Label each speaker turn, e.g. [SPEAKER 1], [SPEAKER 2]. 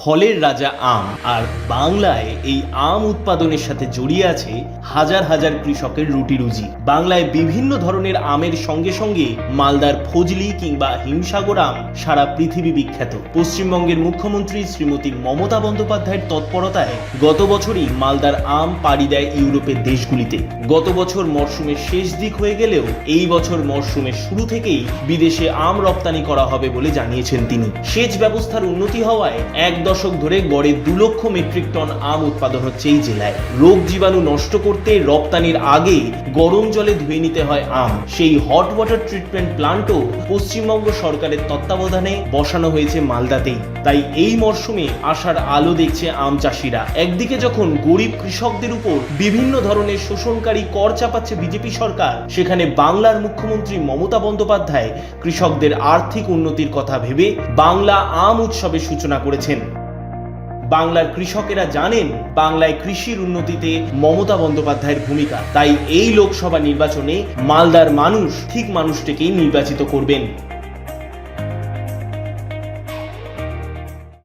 [SPEAKER 1] ফলের রাজা আম, আর বাংলায় এই আম উৎপাদনের সাথে জড়িয়ে আছে হাজার হাজার কৃষকের রুটি রুজি। বাংলায় বিভিন্ন ধরনের আমের সঙ্গে সঙ্গে মালদার ফজলি কিংবা হিমসাগর আম সারা পৃথিবী বিখ্যাত। পশ্চিমবঙ্গের মুখ্যমন্ত্রী শ্রীমতী মমতা বন্দ্যোপাধ্যায়ের তৎপরতায় গত বছরই মালদার আম পাড়ি দেয় ইউরোপের দেশগুলিতে। গত বছর মরশুমের শেষ দিক হয়ে গেলেও এই বছর মরশুমের শুরু থেকেই বিদেশে আম রপ্তানি করা হবে বলে জানিয়েছেন তিনি। সেচ ব্যবস্থার উন্নতি হওয়ায় এক দশক ধরে গড়ে দু লক্ষ মেট্রিক টন আম উৎপাদন হচ্ছে এই জেলায়। রোগ জীবাণু নষ্ট করতে রপ্তানির আগে গরম জলে ধুয়ে নিতে হয় আম। সেই হট ওয়াটার ট্রিটমেন্ট প্লান্টও পশ্চিমবঙ্গ সরকারের তত্ত্বাবধানে বসানো হয়েছে মালদাতেই। তাই এই মরশুমে আসার আলো দেখছে আম চাষিরা। একদিকে যখন গরিব কৃষকদের উপর বিভিন্ন ধরনের শোষণকারী কর চাপাচ্ছে বিজেপি সরকার, সেখানে বাংলার মুখ্যমন্ত্রী মমতা বন্দ্যোপাধ্যায় কৃষকদের আর্থিক উন্নতির কথা ভেবে বাংলা আম উৎসবের সূচনা করেছেন। বাংলার কৃষকেরা জানেন, বাংলায় কৃষির উন্নতিতে মমতা বন্দ্যোপাধ্যায়ের ভূমিকা। তাই এই লোকসভা নির্বাচনে মালদার মানুষ, ঠিক মানুষটিকেই নির্বাচিত করবেন।